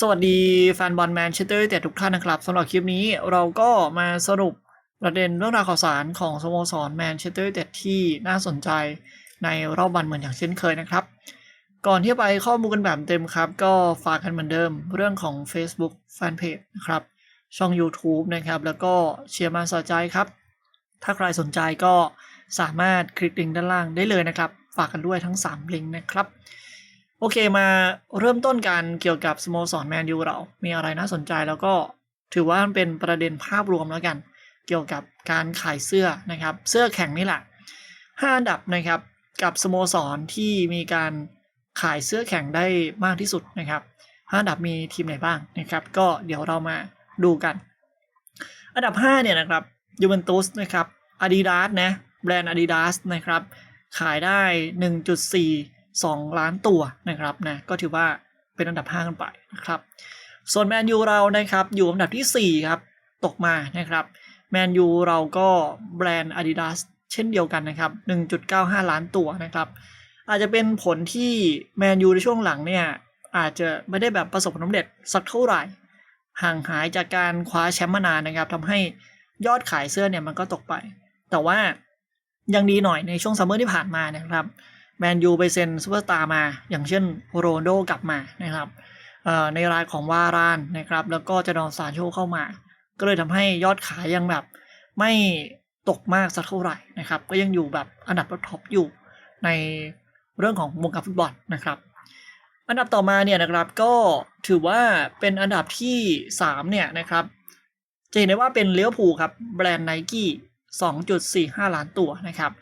สวัสดีแฟนบอลแมนเชสเตอร์ยูไนเต็ดทุกท่านนะครับสำหรับคลิปนี้เราก็มาสรุปประเด็นเรื่องราวข่าวสารของสโมสรแมนเชสเตอร์ยูไนเต็ดที่น่าสนใจในรอบวันเหมือนอย่างเช่นเคยนะครับ ก่อนที่ไปข้อมูลกันแบบเต็มครับ ก็ฝากกันเหมือนเดิมเรื่องของ Facebook Fanpage นะครับ ช่อง YouTube นะครับ แล้วก็เชียร์มาสะใจครับ ถ้าใครสนใจก็สามารถคลิกลิงก์ด้านล่างได้เลยนะครับ ฝากกันด้วยทั้ง 3 ลิงก์นะครับ โอเคมาเริ่มต้นกันเกี่ยวกับสโมสรแมนยูเรา มีอะไรน่าสนใจแล้วก็ถือว่ามันเป็นประเด็นภาพรวมแล้วกัน เกี่ยวกับการขายเสื้อนะครับ เสื้อแข่งนี่แหละห้าอันดับนะครับกับสโมสรที่มีการขายเสื้อแข่งได้มากที่สุดนะครับห้าอันดับมีทีมไหนบ้างนะครับ ก็เดี๋ยวเรามาดูกัน อันดับ 5 เนี่ยนะครับยูเวนตุสนะครับอาดิดาสนะแบรนด์อาดิดาสนะครับ ขายได้ 1.42ล้านตัวนะครับนะก็ถือว่าเป็นอันดับ 5 กันไปนะครับ ส่วนแมนยูเรานะครับอยู่อันดับที่ 4 ครับ ตกมานะครับแมนยูเราก็แบรนด์ Adidas เช่นเดียวกันนะครับ 1.95 ล้านตัวนะครับ อาจจะเป็นผลที่แมนยูในช่วงหลังเนี่ยอาจจะไม่ได้แบบประสบความสำเร็จสักเท่าไหร่ ห่างหายจากการคว้าแชมป์มานานนะครับทำให้ยอดขายเสื้อเนี่ยมันก็ตกไป แต่ว่ายังดีหน่อยในช่วงซัมเมอร์ที่ผ่านมานะครับ แมนยูไปเซ็นซูเปอร์สตาร์มา อย่างเช่นโรนโดกลับมานะครับในรายของวารานนะครับ แล้วก็จะดอนซานโชเข้ามา ก็เลยทำให้ยอดขายยังแบบไม่ตกมากสักเท่าไหร่นะครับ ก็ยังอยู่แบบอันดับท็อปอยู่ในเรื่องของวงการฟุตบอลนะครับอันดับต่อมาเนี่ยนะครับก็ถือว่าเป็นอันดับที่ 3 เนี่ยนะครับ จะเห็นได้ว่าเป็นเลี้ยวผูครับ แบรนด์ไนกี้2.45 ล้านตัวนะครับ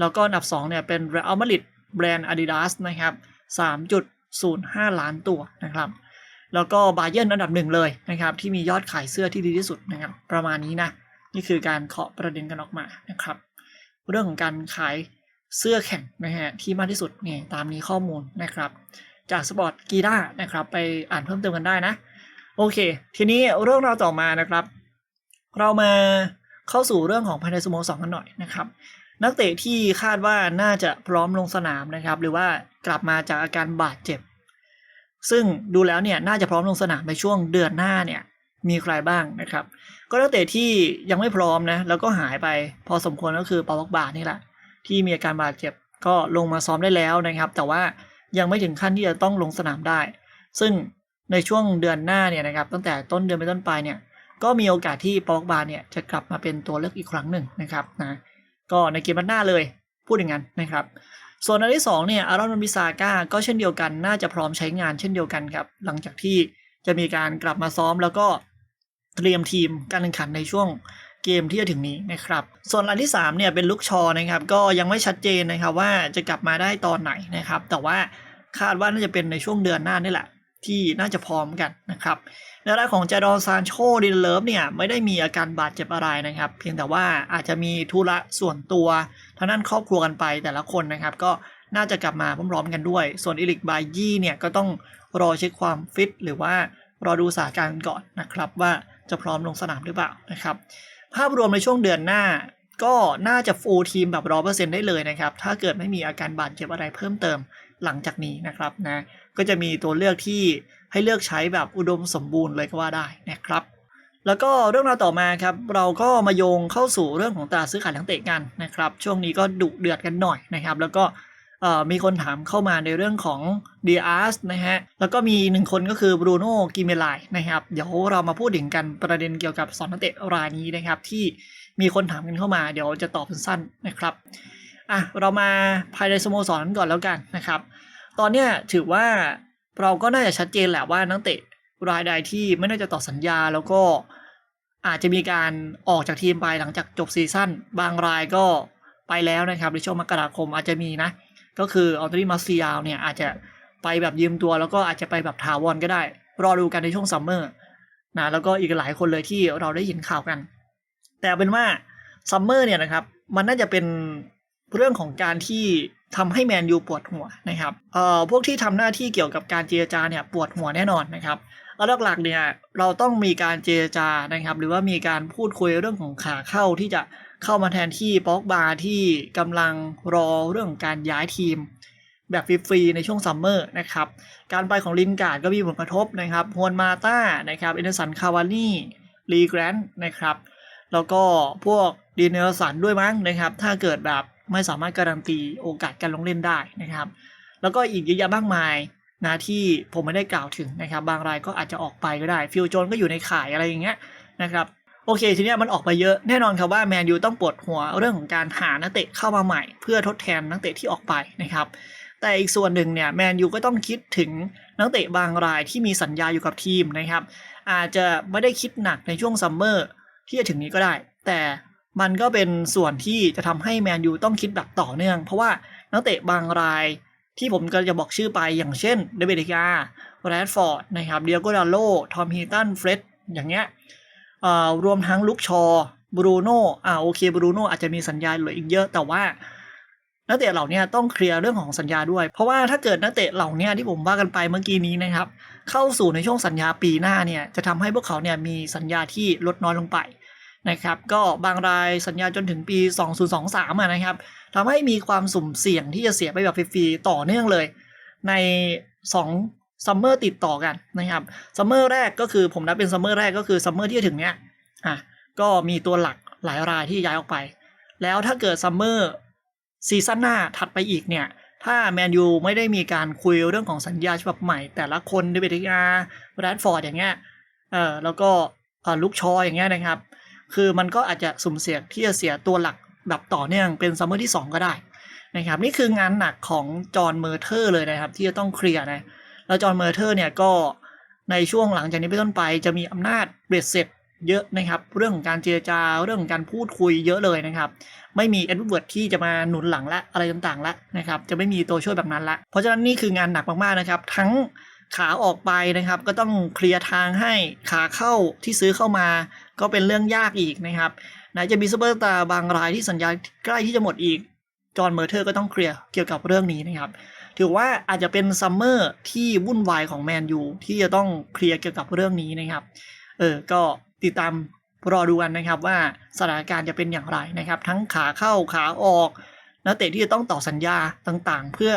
แล้วก็อันดับ 2 เนี่ยเป็นเรอัลมาดริด แบรนด์ Adidas นะครับ 3.05 ล้านตัวนะครับ แล้วก็บาเยิร์นอันดับหนึ่งเลยนะครับ ที่มียอดขายเสื้อที่ดีที่สุดนะครับ ประมาณนี้นะ นี่คือการเคาะประเด็นกันออกมานะครับ เรื่องของการขายเสื้อแข่งนะฮะที่มากที่สุดเนี่ยตามนี้ข้อมูลนะครับ จากสปอร์ตกีด้านะครับ ไปอ่านเพิ่มเติมกันได้นะ โอเค ทีนี้เรื่องราวต่อมานะครับ เรามาเข้าสู่เรื่องของภายในสโมสรกันหน่อยนะครับ นักเตะที่คาดว่าน่าจะพร้อมลงสนามนะครับ หรือว่ากลับมาจากอาการบาดเจ็บ ซึ่งดูแล้วเนี่ยน่าจะพร้อมลงสนามในช่วงเดือนหน้าเนี่ยมีใครบ้างนะครับ ก็นักเตะที่ยังไม่พร้อมนะแล้วก็หายไปพอสมควรก็คือปาล็อกบานี่แหละที่มีอาการบาดเจ็บก็ลงมาซ้อมได้แล้วนะครับ แต่ว่ายังไม่ถึงขั้นที่จะต้องลงสนามได้ ซึ่งในช่วงเดือนหน้าเนี่ยนะครับตั้งแต่ต้นเดือนไปต้นไปเนี่ยก็มีโอกาสที่ปอกบาเนี่ยจะกลับมาเป็นตัวเลือกอีกครั้งหนึ่งนะครับนะ ก็ในเกมนัดหน้าเลยพูดอย่างนั้นนะครับส่วนอันที่2เนี่ยอารอนบิซาก้าก็เช่นเดียวกันน่าจะพร้อมใช้งานเช่นเดียวกันครับ หลังจากที่จะมีการกลับมาซ้อมแล้วก็เตรียมทีมการแข่งขันในช่วงเกมที่จะถึงนี้นะครับ ส่วนอันที่3เนี่ยเป็นลุกชอนะครับ ก็ยังไม่ชัดเจนนะครับว่าจะกลับมาได้ตอนไหนนะครับ แต่ว่าคาดว่าน่าจะเป็นในช่วงเดือนหน้านี่แหละ ที่น่าจะพร้อมกันนะครับในรายของจาดอนซานโชดินเลิฟเนี่ยไม่ได้มีอาการบาดเจ็บอะไรนะครับ เพียงแต่ว่าอาจจะมีธุระส่วนตัวทางด้านครอบครัวกันไปแต่ละคนนะครับ ก็น่าจะกลับมาพร้อมๆกันด้วย ส่วนอิลิกบายี่เนี่ยก็ต้องรอเช็คความฟิตหรือว่ารอดูสถานการณ์ก่อนนะครับ ว่าจะพร้อมลงสนามหรือเปล่านะครับ ภาพรวมในช่วงเดือนหน้าก็น่าจะฟูลทีมแบบร้อเปอร์เซ็นต์ได้เลยนะครับ ถ้าเกิดไม่มีอาการบาดเจ็บอะไรเพิ่มเติม หลังจากนี้นะครับนะก็จะมีตัวเลือกที่ให้เลือกใช้แบบอุดมสมบูรณ์เลยก็ว่าได้นะครับ แล้วก็เรื่องราวต่อมาครับเราก็มาโยงเข้าสู่เรื่องของตาซื้อขายนักเตะกันนะครับ ช่วงนี้ก็ดุเดือดกันหน่อยนะครับ แล้วก็มีคนถามเข้ามาในเรื่องของ d ีอาร์สนะฮะ แล้วก็มีหนึ่งคนก็คือบรูโน่กิเมลายนะครับ เดี๋ยวเรามาพูดถึงกันประเด็นเกี่ยวกับสอนนักเตะรายนี้นะครับ ที่มีคนถามกันเข้ามา เดี๋ยวจะตอบสั้นๆนะครับ อะเรามาภายในสโมสรนั้นก่อนแล้วกันนะครับ ตอนเนี้ยถือว่าเราก็น่าจะชัดเจนแหละว่านักเตะรายใดที่ไม่น่าจะต่อสัญญาแล้วก็อาจจะมีการออกจากทีมไปหลังจากจบซีซั่นบางรายก็ไปแล้วนะครับในช่วงมกราคมอาจจะมีนะ ก็คืออัลตรีมาซียาวเนี่ยอาจจะไปแบบยืมตัว แล้วก็อาจจะไปแบบถาวรก็ได้ รอดูกันในช่วงซัมเมอร์นะแล้วก็อีกหลายคนเลยที่เราได้ยินข่าวกัน แต่เป็นว่าซัมเมอร์เนี่ยนะครับ มันน่าจะเป็น เรื่องของการที่ทำให้แมนยูปวดหัวนะครับเอ่อพวกที่ทำหน้าที่เกี่ยวกับการเจรจาเนี่ยปวดหัวแน่นอนนะครับแล้วหลักๆเนี่ยเราต้องมีการเจรจานะครับ หรือว่ามีการพูดคุยเรื่องของขาเข้าที่จะเข้ามาแทนที่ป็อกบาที่กำลังรอเรื่องการย้ายทีม แบบฟรีๆในช่วงซัมเมอร์นะครับ การไปของลินการ์ดก็มีผลกระทบนะครับฮวนมาต้านะครับเอนเดอร์สันคาวานี่ลีแกรนต์นะครับแล้วก็พวก ดีเนอสันด้วยมั้งนะครับ ถ้าเกิดแบบไม่สามารถการันตีโอกาสการลงเล่นได้นะครับ แล้วก็อีกเยอะแยะมากมายนะที่ผมไม่ได้กล่าวถึงนะครับ บางรายก็อาจจะออกไปก็ได้ ฟิลโจนก็อยู่ในข่ายอะไรอย่างเงี้ยนะครับโอเคทีนี้มันออกไปเยอะแน่นอนครับว่าแมนยูต้องปวดหัวเรื่องของการหานักเตะเข้ามาใหม่ เพื่อทดแทนนักเตะที่ออกไปนะครับ แต่อีกส่วนหนึ่งเนี่ยแมนยูก็ต้องคิดถึงนักเตะบางรายที่มีสัญญาอยู่กับทีมนะครับ อาจจะไม่ได้คิดหนักในช่วงซัมเมอร์ที่จะถึงนี้ก็ได้ แต่ มันก็เป็นส่วนที่จะทำให้แมนยูต้องคิดแบบต่อเนื่อง เพราะว่านักเตะบางรายที่ผมก็จะบอกชื่อไปอย่างเช่นเดวิดกาแรดฟอร์ดนะครับเดียโกดาโลทอมฮีตันเฟร็ดอย่างเงี้ยรวมทั้งลุกชอบรูโน่อ่าโอเคบรูโน่อาจจะมีสัญญาเหลืออีกเยอะแต่ว่านักเตะเหล่านี้ต้องเคลียร์เรื่องของสัญญาด้วย เพราะว่าถ้าเกิดนักเตะเหล่านี้ที่ผมว่ากันไปเมื่อกี้นี้นะครับ เข้าสู่ในช่วงสัญญาปีหน้าเนี่ยจะทำให้พวกเขาเนี่ยมีสัญญาที่ลดน้อยลงไป นะครับก็บางรายสัญญาจนถึงปี 2023อะนะครับทำให้มีความสุ่มเสี่ยงที่จะเสียไปแบบฟรีๆต่อเนื่องเลย ใน2ซัมเมอร์ติดต่อกันนะครับซัมเมอร์แรกก็คือผมนับเป็นซัมเมอร์แรกก็คือซัมเมอร์ที่จะถึงเนี้ยอะก็มีตัวหลักหลายรายที่ย้ายออกไป แล้วถ้าเกิดซัมเมอร์ซีซั่นหน้าถัดไปอีกเนี่ยถ้าแมนยูไม่ได้มีการคุยเรื่องของสัญญาฉบับใหม่ แต่ละคนเดวิดอาร์แรดฟอร์ดอย่างเงี้ยเออแล้วก็ลุกชออย่างเงี้ยนะครับ คือมันก็อาจจะสุ่มเสี่ยงที่จะเสียตัวหลักแบบต่อเนื่องเป็นซัมเมอร์ที่ 2 ก็ได้นะครับนี่คืองานหนักของจอห์นเมอร์เทอร์เลยนะครับ ที่จะต้องเคลียร์นะแล้วจอห์นเมอร์เทอร์เนี่ยก็ในช่วงหลังจากนี้เป็นต้นไปจะมีอำนาจเบ็ดเสร็จเยอะนะครับ เรื่องของการเจรจาเรื่องของการพูดคุยเยอะเลยนะครับ ไม่มีเอ็ดเวิร์ดที่จะมาหนุนหลังและอะไรต่างๆ และนะครับ จะไม่มีตัวช่วยแบบนั้นละเพราะฉะนั้นนี่คืองานหนักมากๆนะครับ ทั้ง ขาออกไปนะครับ ก็ต้องเคลียร์ทางให้ขาเข้าที่ซื้อเข้ามา ก็เป็นเรื่องยากอีกนะครับไหนจะมีซูเปอร์ตาร์บางรายที่สัญญาใกล้ที่จะหมดอีกจอห์นเมอร์เทอร์ก็ต้องเคลียร์เกี่ยวกับเรื่องนี้นะครับ ถือว่าอาจจะเป็นซัมเมอร์ที่วุ่นวายของแมนยูที่จะต้องเคลียร์เกี่ยวกับเรื่องนี้นะครับเออก็ติดตามรอดูกันนะครับว่าสถานการณ์จะเป็นอย่างไรนะครับ ทั้งขาเข้าขาออกนักเตะที่จะต้องต่อสัญญาต่างๆ เพื่อ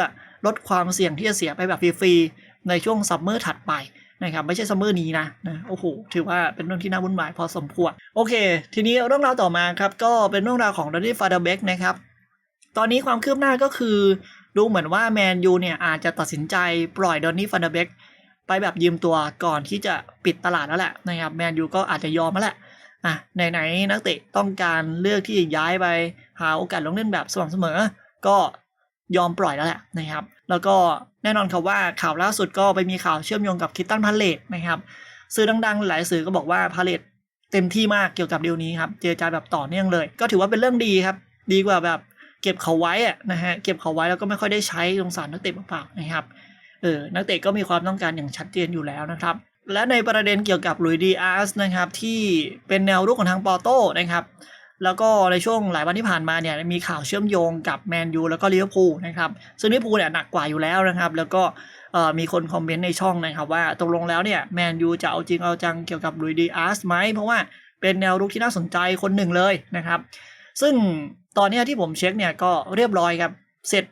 ลดความเสี่ยงที่จะเสียไปแบบฟรี ในช่วงซัมเมอร์ถัดไปนะครับไม่ใช่ซัมเมอร์นี้นะนะโอ้โหถือว่าเป็นเรื่องที่น่าวุ่นวายพอสมควรโอเค ทีนี้เรื่องราวต่อมาครับก็เป็นเรื่องราวของดอนนี่ฟาเดเบกนะครับตอนนี้ความคืบหน้าก็คือ ดูเหมือนว่าแมนยูเนี่ยอาจจะตัดสินใจปล่อยดอนนี่ฟันเดเบกไปแบบยืมตัวก่อนที่จะปิดตลาดแล้วแหละนะครับแมนยูก็อาจจะยอมแล้วแหละอะไหนๆนักเตะต้องการเลือกที่จะย้ายไปหาโอกาสลงเล่นแบบสม่ำเสมอ ก็ ยอมปล่อยแล้วแหละนะครับ แล้วก็แน่นอนครับว่าข่าวล่าสุดก็ไปมีข่าวเชื่อมโยงกับคิตตันพาเลตนะครับสื่อดังๆ หลายสื่อก็บอกว่าพาเลตเต็มที่มากเกี่ยวกับเดียวนี้ครับ เจรจาแบบต่อเนื่องเลย ก็ถือว่าเป็นเรื่องดีครับ ดีกว่าแบบเก็บเขาไว้อะนะฮะเก็บเขาไว้แล้วก็ไม่ค่อยได้ใช้สงสารนักเตะเปล่าๆนะครับเออนักเตะก็มีความต้องการอย่างชัดเจนอยู่แล้วนะครับ และในประเด็นเกี่ยวกับลุยดีอาร์สนะครับที่เป็นแนวรุกของทางปอโต้นะครับ แล้วก็ในช่วงหลายวันที่ผ่านมาเนี่ยมีข่าวเชื่อมโยงกับแมนยูแล้วก็ลิเวอร์พูลนะครับซึ่งลิเวอร์พูลเนี่ยหนักกว่าอยู่แล้วนะครับ แล้วก็มีคนคอมเมนต์ในช่องนะครับ ว่าตกลงแล้วเนี่ยแมนยูจะเอาจริงเอาจังเกี่ยวกับลุยดีอาร์สไหมเพราะว่าเป็นแนวรุกที่น่าสนใจคนหนึ่งเลยนะครับ ซึ่งตอนนี้ที่ผมเช็คเนี่ยก็เรียบร้อยครับเสร็จ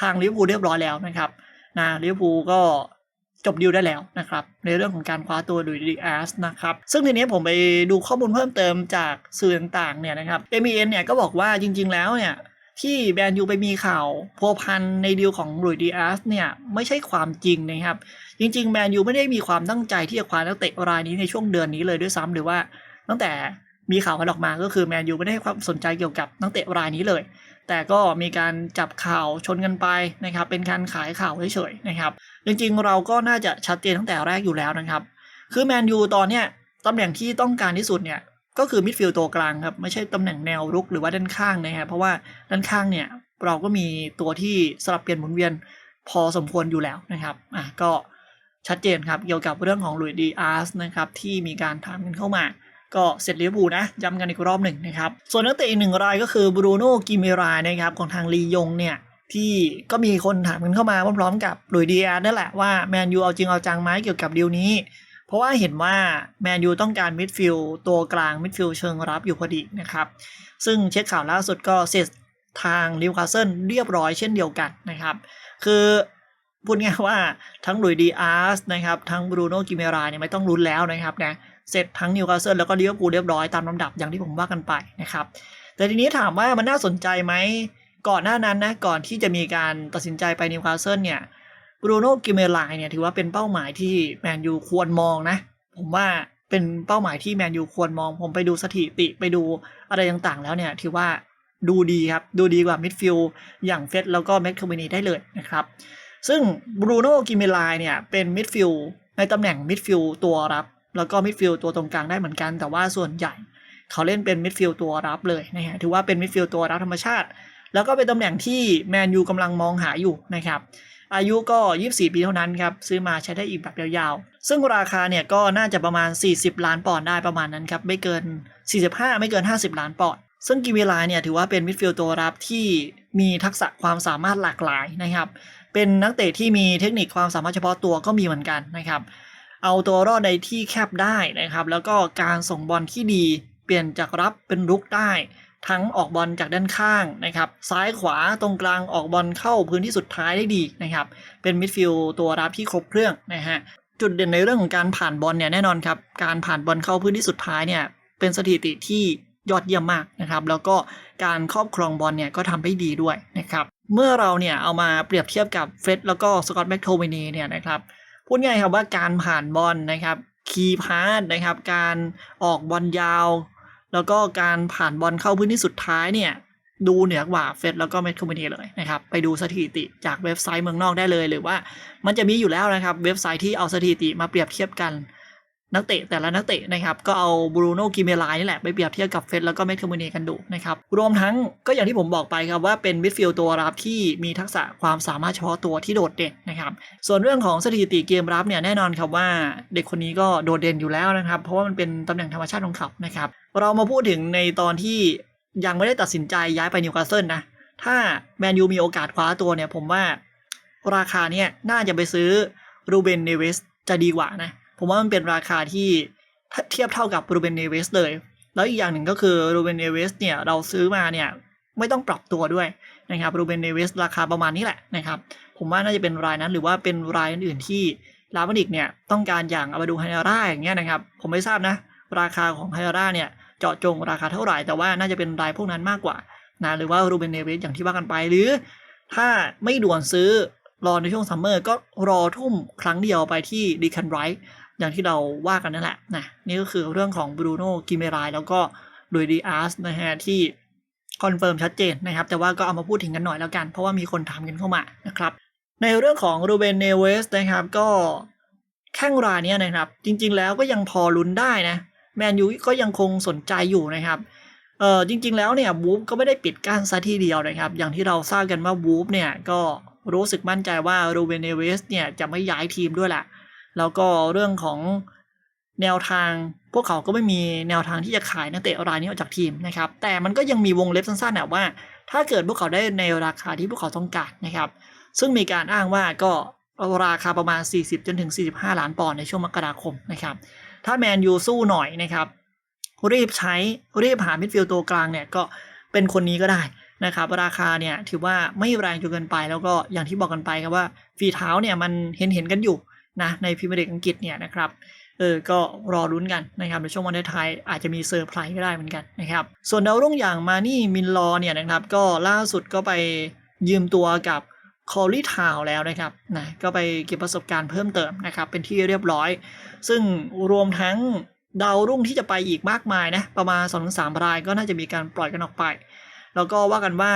ทางลิเวอร์พูลเรียบร้อยแล้วนะครับนะลิเวอร์พูลก็ จบดีลได้แล้วนะครับ ในเรื่องของการคว้าตัวลุยดีอาร์สนะครับ ซึ่งทีนี้ผมไปดูข้อมูลเพิ่มเติมจากสื่อต่างๆเนี่ยนะครับ MEN เนี่ยก็บอกว่าจริง ๆ แล้วเนี่ยที่แบรนด์ยูไปมีข่าวพัวพันในดีลของลุยดีอาร์สเนี่ยไม่ใช่ความจริงนะครับ จริงๆแมนยูไม่ได้มีความตั้งใจที่จะคว้านักเตะรายนี้ในช่วงเดือนนี้เลยด้วยซ้ำหรือว่าตั้งแต่มีข่าวกันออกมาก็คือแมนยูไม่ได้ให้ความสนใจเกี่ยวกับนักเตะรายนี้เลย แต่ก็มีการจับข่าวชนกันไปนะครับ เป็นการขายข่าวเฉยๆนะครับ จริงๆเราก็น่าจะชัดเจนตั้งแต่แรกอยู่แล้วนะครับ คือแมนยูตอนเนี้ยตำแหน่งที่ต้องการที่สุดเนี่ยก็คือมิดฟิลด์ตัวกลางครับ ไม่ใช่ตำแหน่งแนวรุกหรือว่าด้านข้างนะครับเพราะว่าด้านข้างเนี่ยเราก็มีตัวที่สลับเปลี่ยนหมุนเวียนพอสมควรอยู่แล้วนะครับอะก็ชัดเจนครับเกี่ยวกับเรื่องของลุยดีอาร์สนะครับที่มีการถามกันเข้ามา ก็เสร็จลิเวอร์พูลนะย้ำกันอีกรอบหนึ่งนะครับ ส่วนนักเตะอีกหนึ่งรายก็คือบรูโน่กิเมรายนะครับของทางลียงเนี่ยที่ก็มีคนถามกันเข้ามาพร้อมๆกับลุยเดีอาร์นั่นแหละว่าแมนยูเอาจริงเอาจังไหมเกี่ยวกับดีลนี้ เพราะว่าเห็นว่าแมนยูต้องการมิดฟิลด์ตัวกลางมิดฟิลด์เชิงรับอยู่พอดีนะครับ ซึ่งเช็คข่าวล่าสุดก็เสร็จทางลิวคาสเซิลเรียบร้อยเช่นเดียวกันนะครับ คือพูดง่ายว่าทั้งลุยดีอาร์สนะครับทั้งบรูโน่กิเมราเนี่ยไม่ต้องลุ้นแล้วนะครับนะ เสร็จทั้งนิวคาสเซิลแล้วก็ลิเวอร์พูลเรียบร้อยตามลำดับอย่างที่ผมว่ากันไปนะครับ แต่ทีนี้ถามว่ามันน่าสนใจไหมก่อนหน้านั้นนะก่อนที่จะมีการตัดสินใจไปนิวคาสเซิลเนี่ยบรูโน่กิเมราเนี่ยถือว่าเป็นเป้าหมายที่แมนยูควรมองนะ ผมว่าเป็นเป้าหมายที่แมนยูควรมอง ผมไปดูสถิติไปดูอะไรต่างๆ แล้วเนี่ยถือว่าดูดีครับ ดูดีกว่ามิดฟิลด์อย่างเฟสแล้วก็แม็กโทมินีได้เลยนะครับ ซึ่งบรูโน่กิเมลายเนี่ยเป็นมิดฟิลด์ในตำแหน่งมิดฟิลด์ตัวรับ แล้วก็มิดฟิลด์ตัวตรงกลางได้เหมือนกัน แต่ว่าส่วนใหญ่เขาเล่นเป็นมิดฟิลด์ตัวรับเลยนะฮะถือว่าเป็นมิดฟิลด์ตัวรับธรรมชาติ แล้วก็เป็นตำแหน่งที่แมนยูกำลังมองหาอยู่นะครับอายุก็ 24 ปีเท่านั้นครับ ซื้อมาใช้ได้อีกแบบยาวๆ ซึ่งราคาเนี่ยก็น่าจะประมาณ 40 ล้านปอนด์ได้ประมาณนั้นครับ ไม่เกิน 45 ไม่เกิน 50 ล้านปอนด์ซึ่งกิเวลาเนี่ยถือว่าเป็นมิดฟิลด์ตัวรับที่มีทักษะความสามารถหลากหลายนะครับ เป็นนักเตะที่มีเทคนิคความสามารถเฉพาะตัวก็มีเหมือนกันนะครับ เอาตัวรอดในที่แคบได้นะครับ แล้วก็การส่งบอลที่ดี เปลี่ยนจากรับเป็นรุกได้ ทั้งออกบอลจากด้านข้างนะครับ ซ้ายขวาตรงกลางออกบอลเข้าพื้นที่สุดท้ายได้ดีนะครับ เป็นมิดฟิลด์ตัวรับที่ครบเครื่องนะฮะจุดเด่นในเรื่องของการผ่านบอลเนี่ยแน่นอนครับการผ่านบอลเข้าพื้นที่สุดท้ายเนี่ยเป็นสถิติที่ยอดเยี่ยมมากนะครับ แล้วก็การครอบครองบอลเนี่ยก็ทำได้ดีด้วยนะครับ เมื่อเราเนี่ยเอามาเปรียบเทียบกับเฟร็ดแล้วก็สกอตแม็กโทเมนีเนี่ยนะครับ พูดง่ายครับว่าการผ่านบอลนะครับคีย์พาสนะครับ การออกบอลยาว แล้วก็การผ่านบอลเข้าพื้นที่สุดท้ายเนี่ยดูเหนือกว่าเฟสแล้วก็เมทคอมมินีเลยนะครับ ไปดูสถิติจากเว็บไซต์เมืองนอกได้เลย หรือว่ามันจะมีอยู่แล้วนะครับ เว็บไซต์ที่เอาสถิติมาเปรียบเทียบกัน นักเตะแต่ละนักเตะนะครับก็เอาบรูโน่กิเมลายนี่แหละไปเปรียบเทียบกับเฟสแล้วก็เมทคอมมินีกันดูนะครับรวมทั้งก็อย่างที่ผมบอกไปครับว่าเป็นมิดฟิลด์ตัวรับที่มีทักษะความสามารถเฉพาะตัวที่โดดเด่นนะครับส่วนเรื่องของสถิติเกมรับเนี่ยแน่นอนครับว่าเด็กคนนี้ก็โดดเด่นอยู่แล้วนะครับ เพราะว่ามันเป็นตำแหน่งธรรมชาติของเขานะครับเรามาพูดถึงในตอนที่ยังไม่ได้ตัดสินใจย้ายไปนิวคาสเซิลนะถ้าแมนยูมีโอกาสคว้าตัวเนี่ยผมว่าราคาเนี่ยน่าจะไปซื้อรูเบนเนเวสจะดีกว่านะ ผมว่ามันเป็นราคาที่เทียบเท่ากับรูเบนเนเวสเลย แล้วอีกอย่างหนึ่งก็คือรูเบนเนเวสเนี่ยเราซื้อมาเนี่ยไม่ต้องปรับตัวด้วยนะครับรูเบนเนเวสราคาประมาณนี้แหละนะครับผมว่าน่าจะเป็นรายนั้นหรือว่าเป็นรายอื่นๆที่ลาบันิกเนี่ยต้องการอย่างอาบาดูไฮนาร่าอย่างเงี้ยนะครับผมไม่ทราบนะ ราคาของไฮนาร่าเนี่ยเจาะจงราคาเท่าไหร่แต่ว่าน่าจะเป็นรายพวกนั้นมากกว่านะหรือว่ารูเบนเนเวสอย่างที่ว่ากันไปหรือ ถ้าไม่ด่วนซื้อรอในช่วงซัมเมอร์ก็รอทุ่มครั้งเดียวไปที่ดีคันไรท์ อย่างที่เราว่ากันนั่นแหละนะนี่ก็คือเรื่องของบรูโน่กิเมรายแล้วก็ลุยดีอาร์สนะฮะที่คอนเฟิร์มชัดเจนนะครับ แต่ว่าก็เอามาพูดถึงกันหน่อยแล้วกัน เพราะว่ามีคนถามกันเข้ามานะครับ ในเรื่องของรูเบนเนเวสนะครับ ก็แข้งรายเนี้ยนะครับ จริง ๆ แล้วก็ยังพอลุ้นได้นะแมนยูก็ยังคงสนใจอยู่นะครับเออจริง ๆ แล้วเนี่ยวูฟก็ไม่ได้ปิดกั้นซะทีเดียวนะครับ อย่างที่เราทราบกันว่าวูฟเนี่ยก็รู้สึกมั่นใจว่ารูเบนเนเวสเนี่ยจะไม่ย้ายทีมด้วยแหละ แล้วก็เรื่องของแนวทางพวกเขาก็ไม่มีแนวทางที่จะขายนักเตะรายนี้ออกจากทีมนะครับ แต่มันก็ยังมีวงเล็บสั้นๆนะว่า ถ้าเกิดพวกเขาได้ในราคาที่พวกเขาต้องการนะครับ ซึ่งมีการอ้างว่าก็ราคาประมาณ 40 จนถึง 45 ล้านปอนด์ในช่วงมกราคมนะครับ ถ้าแมนยูสู้หน่อยนะครับ รีบใช้รีบหามิดฟิลด์ตัวกลางเนี่ยก็เป็นคนนี้ก็ได้นะครับราคาเนี่ยถือว่าไม่แรงจนเกินไปแล้วก็อย่างที่บอกกันไปครับว่าฝีเท้าเนี่ยมันเห็นเห็นกันอยู่ นะในพรีเมียร์ลีกอังกฤษเนี่ยนะครับเออก็รอรุ้นกันนะครับในช่วงวันท้ายอาจจะมีเซอร์ไพรส์ก็ได้เหมือนกันนะครับส่วนดาวรุ่งอย่างมานี่มินลอเนี่ยนะครับก็ล่าสุดก็ไปยืมตัวกับคอรี่ทาวแล้วนะครับนะก็ไปเก็บประสบการณ์เพิ่มเติมนะครับเป็นที่เรียบร้อย ซึ่งรวมทั้งดาวรุ่งที่จะไปอีกมากมายนะประมาณ2อถึงสรายก็น่าจะมีการปล่อยกันออกไป แล้วก็ว่ากันว่า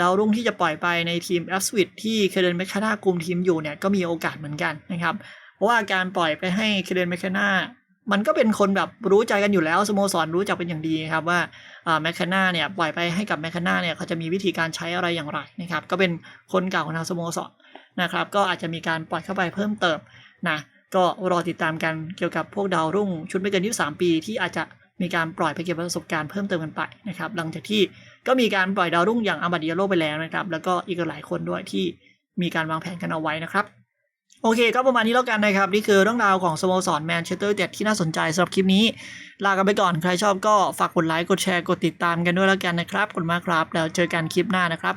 ดาวรุ่งที่จะปล่อยไปในทีมแอสวิดที่เคเดนแมคคาน่ากลุ่มทีมอยู่เนี่ยก็มีโอกาสเหมือนกันนะครับ เพราะว่าการปล่อยไปให้เคเดนแมคคาน่ามันก็เป็นคนแบบรู้ใจกันอยู่แล้วสโมสรรู้จักเป็นอย่างดีครับว่าแมคคาน่าเนี่ยปล่อยไปให้กับแมคคาน่าเนี่ยเขาจะมีวิธีการใช้อะไรอย่างไรนะครับก็เป็นคนเก่าของทางสโมสรนะครับก็อาจจะมีการปล่อยเข้าไปเพิ่มเติมนะก็รอติดตามกันเกี่ยวกับพวกดาวรุ่งชุดไม่เกิน 23 ปีที่อาจจะ มีการปล่อยไปเก็บประสบการณ์เพิ่มเติมกันไปนะครับหลังจากที่ก็มีการปล่อยดาวรุ่งอย่างอามาดิอาโลไปแล้วนะครับ แล้วก็อีกหลายคนด้วยที่มีการวางแผนกันเอาไว้นะครับโอเคก็ประมาณนี้แล้วกันนะครับ นี่คือเรื่องราวของสโมสรแมนเชสเตอร์เต็ดที่น่าสนใจสำหรับคลิปนี้ ลากันไปก่อนใครชอบก็ฝากกดไลค์กดแชร์กดติดตามกันด้วยแล้วกันนะครับขอบคุณมากครับ แล้วเจอกันคลิปหน้านะครับ